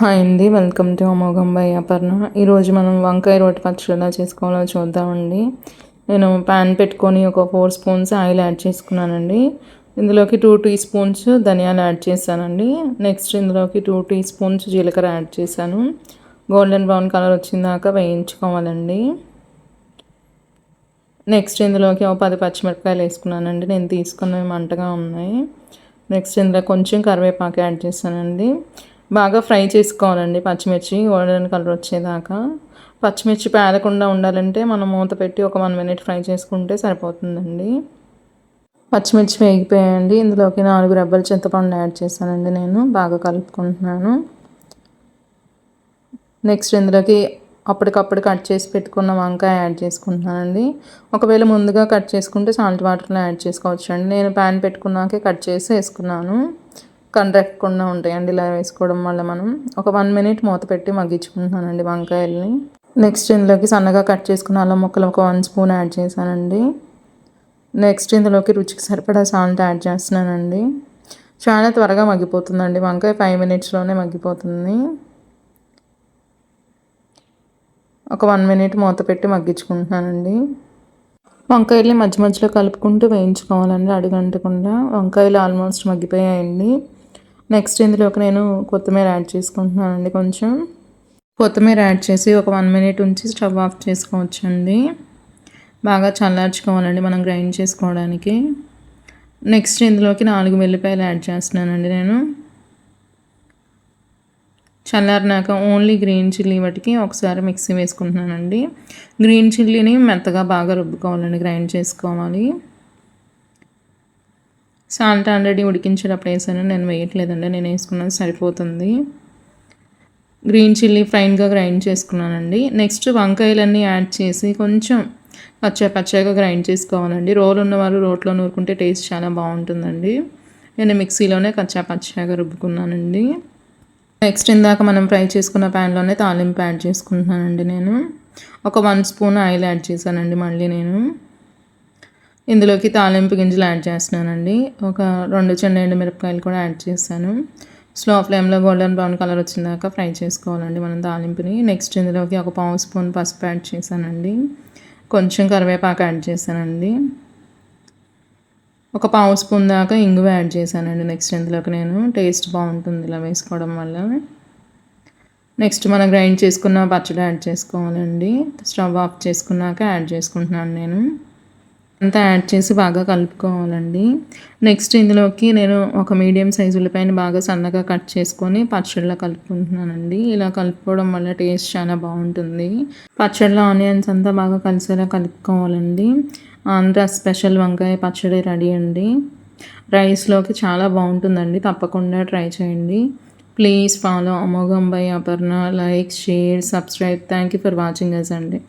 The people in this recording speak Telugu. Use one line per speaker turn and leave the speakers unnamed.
హాయ్ అండి వెల్కమ్ టు అమోఘం బై అపర్ణ. ఈరోజు మనం వంకాయ రోటి పచ్చడి ఎలా చేసుకోవాలో చూద్దామండి. నేను ప్యాన్ పెట్టుకొని ఒక ఫోర్ స్పూన్స్ ఆయిల్ యాడ్ చేసుకున్నానండి. ఇందులోకి టూ టీ స్పూన్స్ ధనియాలు యాడ్ చేశానండి. నెక్స్ట్ ఇందులోకి టూ టీ స్పూన్స్ జీలకర్ర యాడ్ చేశాను. గోల్డెన్ బ్రౌన్ కలర్ వచ్చిందాక వేయించుకోవాలండి. నెక్స్ట్ ఇందులోకి ఒక పది పచ్చిమిరపకాయలు వేసుకున్నానండి. నేను తీసుకున్నవి మంటగా ఉన్నాయి. నెక్స్ట్ ఇందులో కొంచెం కరివేపాకు యాడ్ చేశానండి. బాగా ఫ్రై చేసుకోవాలండి పచ్చిమిర్చి గోల్డెన్ కలర్ వచ్చేదాకా. పచ్చిమిర్చి పేదకుండా ఉండాలంటే మనం మూత పెట్టి ఒక వన్ మినిట్ ఫ్రై చేసుకుంటే సరిపోతుందండి. పచ్చిమిర్చి వేగిపోయాయండి. ఇందులోకి నాలుగు రెబ్బల చింతపండు యాడ్ చేశానండి నేను. బాగా కలుపుకుంటున్నాను. నెక్స్ట్ ఇందులోకి అప్పటికప్పుడు కట్ చేసి పెట్టుకున్న వంకాయ యాడ్ చేసుకుంటున్నానండి. ఒకవేళ ముందుగా కట్ చేసుకుంటే సాల్ట్ వాటర్లో యాడ్ చేసుకోవచ్చు అండి నేను ప్యాన్ పెట్టుకున్నాకే కట్ చేసి వేసుకున్నాను. కండ్రెక్కకుండా ఉంటాయండి ఇలా వేసుకోవడం వల్ల మనం. ఒక వన్ మినిట్ మూత పెట్టి మగ్గించుకుంటున్నానండి వంకాయల్ని. నెక్స్ట్ ఇందులోకి సన్నగా కట్ చేసుకున్న అల్లం ముక్కలు ఒక వన్ స్పూన్ యాడ్ చేశానండి. నెక్స్ట్ ఇందులోకి రుచికి సరిపడా సాల్ట్ యాడ్ చేస్తున్నానండి. చాలా త్వరగా మగ్గిపోతుందండి. వంకాయ ఫైవ్ మినిట్స్లోనే మగ్గిపోతుంది. ఒక వన్ మినిట్ మూత పెట్టి మగ్గించుకుంటున్నానండి. వంకాయల్ని మధ్య మధ్యలో కలుపుకుంటూ వేయించుకోవాలండి అడుగంటకుండా. వంకాయలు ఆల్మోస్ట్ మగ్గిపోయాయండి. నెక్స్ట్ ఇందులోకి నేను కొత్తిమీర యాడ్ చేసుకుంటున్నానండి కొంచెం. కొత్తిమీర యాడ్ చేసి ఒక వన్ మినిట్ ఉంచి స్టవ్ ఆఫ్ చేసుకోవచ్చండి. బాగా చల్లార్చుకోవాలండి మనం గ్రైండ్ చేసుకోవడానికి. నెక్స్ట్ ఇందులోకి నాలుగు వెల్లిపాయలు యాడ్ చేస్తున్నానండి నేను. చల్లారినాక ఓన్లీ గ్రీన్ చిల్లీ వాటికి ఒకసారి మిక్సీ వేసుకుంటున్నానండి. గ్రీన్ చిల్లీని మెత్తగా బాగా రుబ్బుకోవాలండి గ్రైండ్ చేసుకోవాలి. సాల్ట్ ఆల్రెడీ ఉడికించేటప్పుడు వేసాను. నేను వేయట్లేదండి నేను వేసుకున్నాను సరిపోతుంది. గ్రీన్ చిల్లీ ఫ్రైన్గా గ్రైండ్ చేసుకున్నానండి. నెక్స్ట్ వంకాయలన్నీ యాడ్ చేసి కొంచెం పచ్చ పచ్చగా గ్రైండ్ చేసుకోవాలండి. రోల్ ఉన్నవారు రోట్లో నూరుకుంటే టేస్ట్ చాలా బాగుంటుందండి. నేను మిక్సీలోనే కచ్చా పచ్చగా రుబ్బుకున్నానండి. నెక్స్ట్ ఇందాక మనం ఫ్రై చేసుకున్న ప్యాన్లోనే తాలింపు యాడ్ చేసుకుంటున్నానండి నేను. ఒక వన్ స్పూన్ ఆయిల్ యాడ్ చేశానండి మళ్ళీ నేను. ఇందులోకి తాలింపు గింజలు యాడ్ చేస్తున్నానండి. ఒక రెండు చిన్న మిరపకాయలు కూడా యాడ్ చేశాను. స్లో ఫ్లేమ్లో గోల్డెన్ బ్రౌన్ కలర్ వచ్చిందాక ఫ్రై చేసుకోవాలండి మనం తాలింపుని. నెక్స్ట్ ఇందులోకి ఒక పావు స్పూన్ పసుపు యాడ్ చేశానండి. కొంచెం కరివేపాకు యాడ్ చేశానండి. ఒక పావు స్పూన్ దాకా ఇంగువ యాడ్ చేశానండి నెక్స్ట్ ఇందులోకి నేను. టేస్ట్ బాగుంటుంది ఇలా వేసుకోవడం వల్ల. నెక్స్ట్ మనం గ్రైండ్ చేసుకున్న పచ్చడి యాడ్ చేసుకోవాలండి. స్టవ్ ఆఫ్ చేసుకున్నాక యాడ్ చేసుకుంటున్నాను నేను. అంతా యాడ్ చేసి బాగా కలుపుకోవాలండి. నెక్స్ట్ ఇందులోకి నేను ఒక మీడియం సైజు ఉల్లిపాయని బాగా సన్నగా కట్ చేసుకొని పచ్చడిలో కలుపుకుంటున్నానండి. ఇలా కలుపుకోవడం వల్ల టేస్ట్ చాలా బాగుంటుంది. పచ్చడిలో ఆనియన్స్ అంతా బాగా కలిసేలా కలుపుకోవాలండి. ఆంధ్ర స్పెషల్ వంకాయ పచ్చడి రెడీ అండి. రైస్లోకి చాలా బాగుంటుందండి. తప్పకుండా ట్రై చేయండి. ప్లీజ్ ఫాలో అమోఘం by Aparna. Like share subscribe thank you for watching us అండి.